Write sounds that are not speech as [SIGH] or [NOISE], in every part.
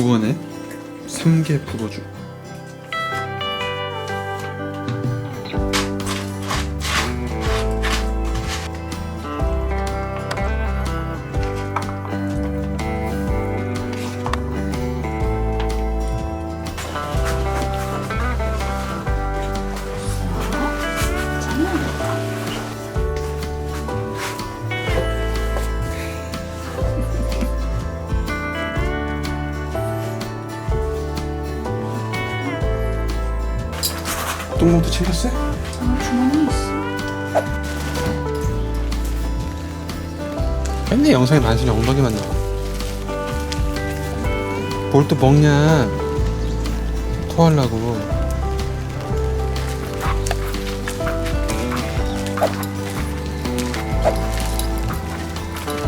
북어네. 삼계 북어 죽. 똥봉투 챙겼어요? 주머니 있어. 맨날 영상에 만순이 엉덩이만 나와. 뭘 또 먹냐? 토하려고.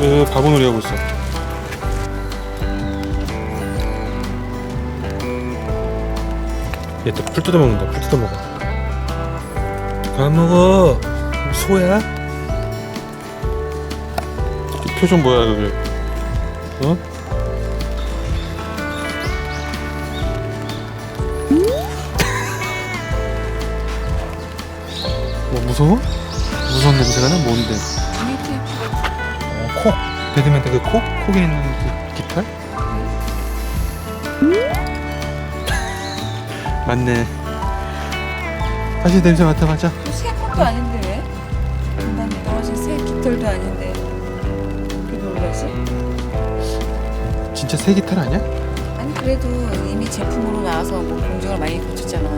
왜 바보놀이 하고 있어? 얘 또 풀 뜯어 먹는다. 풀 뜯어 먹어. 안 먹어. 소야? 이 표정 뭐야 그게? 어? [LAUGHS] 뭐 무서워? 무서운 냄새가 나? 뭔데? 어, 코. 배드맨트 그 코? 코에 있는 그 깃털? [LAUGHS] 맞네. 다시 냄새 맡아보자. 새 것도 아닌데 왜? 금방에 떨어진 새 깃털도 아닌데 그게 놀라지? 진짜 새 깃털 아니야? 아니 그래도 이미 제품으로 나와서 뭐 공정을 많이 거쳤잖아.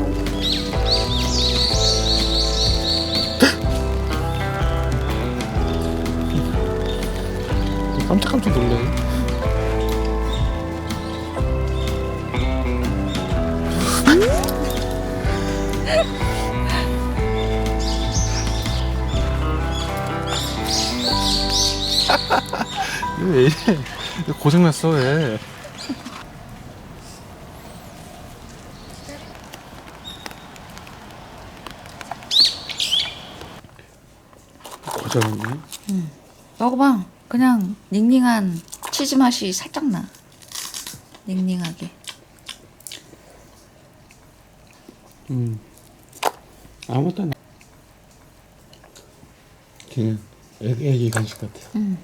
깜짝깜짝 놀래. 왜 이래? 고생났어 왜? 고장났네. 먹어봐. 그냥 닝닝한 치즈 맛이 살짝 나. 닝닝하게. 음. 아무것도 안. 걔는 애기, 애기 간식 같아. 음.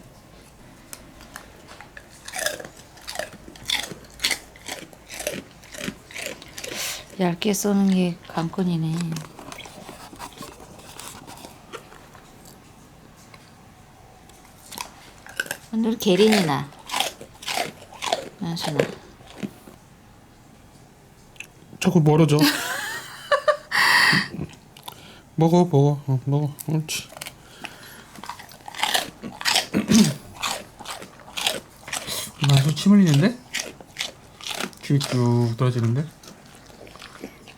얇게 써는 게 관건이네. 오늘 계린이 나. 연순아. 자꾸 멀어져. [LAUGHS] 먹어, 먹어, 어, 먹어. 옳지. 나서 침 흘리는데? 귀쭉 떨어지는데?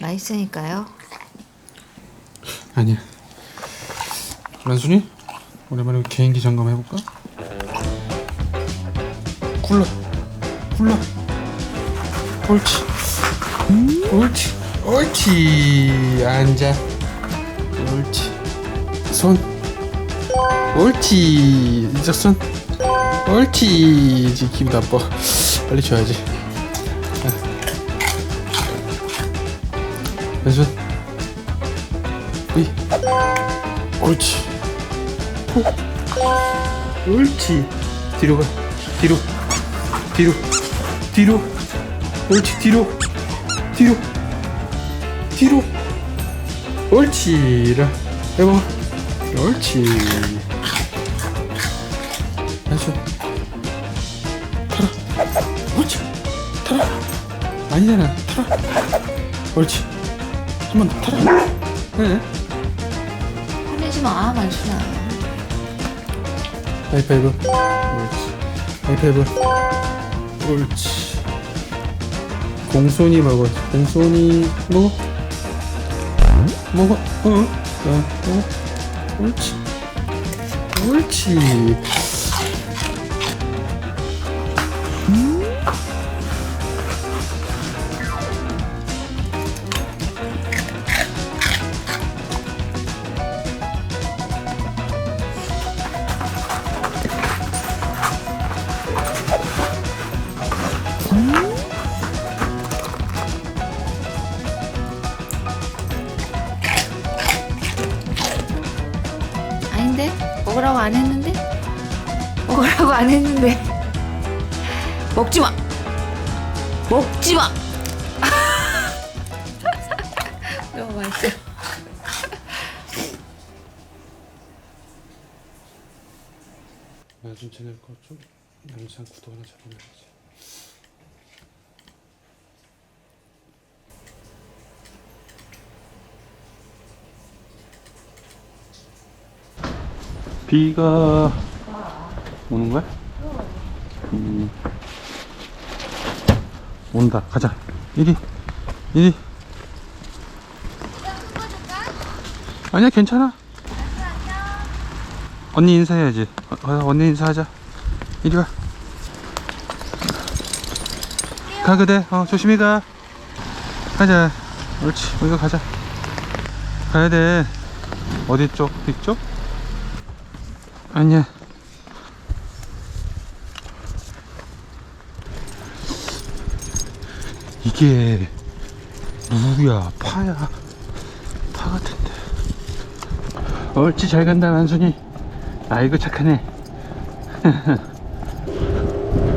맛있으니까요. 아니야. 란순이? 오랜만에 개인기 점검 해볼까? 굴러. 굴러. 옳지. 옳지. 옳지. 앉아. 옳지. 손. 옳지. 이제 손. 옳지. 이제 기분 나빠. 빨리 줘야지. 왼손. 위. 옳지. 호. 옳지. 뒤로 가. 뒤로. 뒤로. 뒤로. 옳지. 뒤로. 뒤로. 뒤로. 옳지. 이라. 해봐. 옳지. 왼손. 타라. 옳지. 타라. 아니잖아. 타라. 옳지. 한번더 타라. 네. 화내지 마, 만순아. 하이파이브. 옳지. 하이파이브. 옳지. 공손히 먹어. 공손히 먹어. 먹어. 어, 어, 어. 옳지. 옳지 안 했는데. 먹지 마. 먹지 마. [LAUGHS] 너무 맛있어. 나중 채널 거좀 영상 구독 하나 잡아놔야지. 비가 오는 거야? 음. 온다. 가자. 이리. 이리. 아니야, 괜찮아. 언니 인사해야지. 어, 어, 언니 인사하자. 이리 와. 가, 그대. 어, 조심히 가. 가자. 옳지. 우리가 가자. 가야 돼. 어디 쪽? 이쪽? 아니야. 이게 누구야? 파야. 파 같은데. 옳지 잘 간다 만순이. 아이고 착하네. [LAUGHS]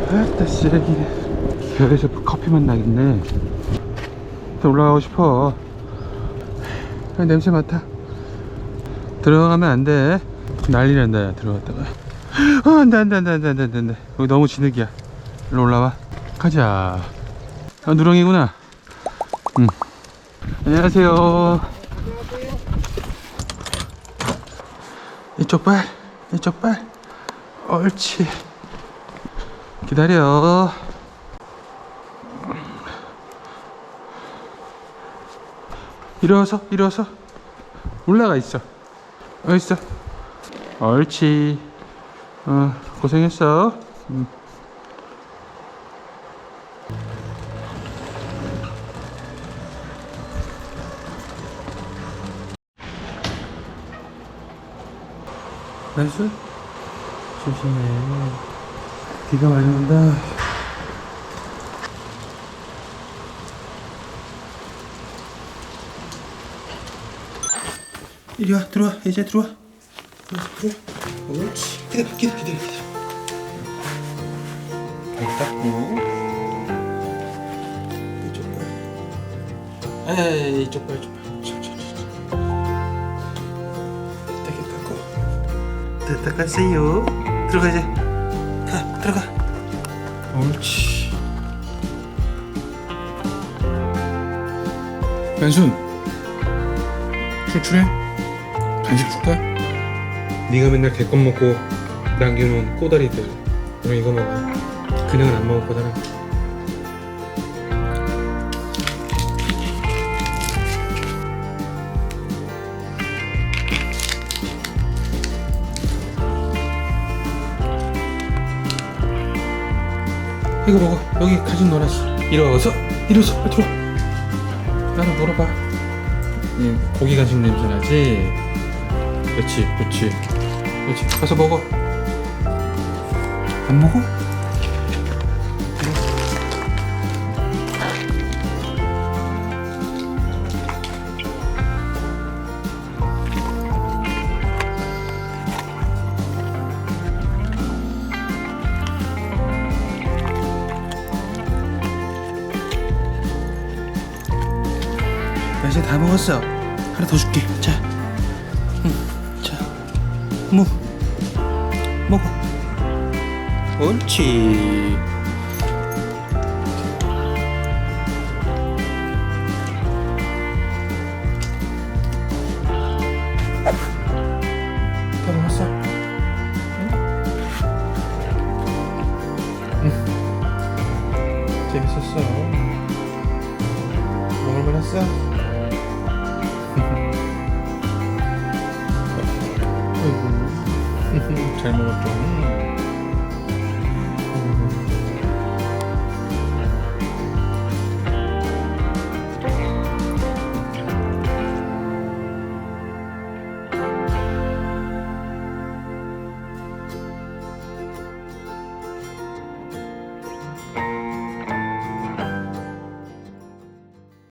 아따 쓰레기네. 별에서 커피만 나겠네. 또 올라가고 싶어. 아, 냄새 맡아. 들어가면 안 돼. 난리 난다, 야, 들어갔다가. 아, 안 돼, 안 돼, 안 돼, 안 돼, 안 돼, 안 돼, 안 돼. 여기 너무 진흙이야. 일로 올라와. 가자. 아, 누렁이구나. 응. 안녕하세요. 이쪽 발, 이쪽 발. 옳지. 기다려. 일어서, 일어서. 올라가 있어. 어디 있어? 옳지. 어, 고생했어. 음. 나이스. 조심해. 비가 많이 온다. 이리 와, 들어와. 이제 들어와. 들어와. 옳지. 기다려, 기다려, 기다려. 발 닦고. 이쪽 발. 에이, 이쪽 발, 이쪽 발. 닦고. 다 닦았어요. 들어가 이제. 가, 들어가. 옳지. 변순 출출해? 간식 줄까? 네가 맨날 개껌 먹고 남겨놓은 꼬다리들 오늘 이거 먹어 그냥은 안 먹을 거잖아 이거 먹어. 여기 가진 놀았어 일어서 일어서. 빨리 들어와. 나도 물어봐. 이 고기 간식 냄새 나지? 그렇지 그렇지. 그렇지. 가서 먹어. 안 먹어? 먹었어. 하나 더 줄게. 자, 응, 자, 뭐 먹어. 옳지. 다 먹었어. 응? 응. 재밌었어. 먹을 만했어?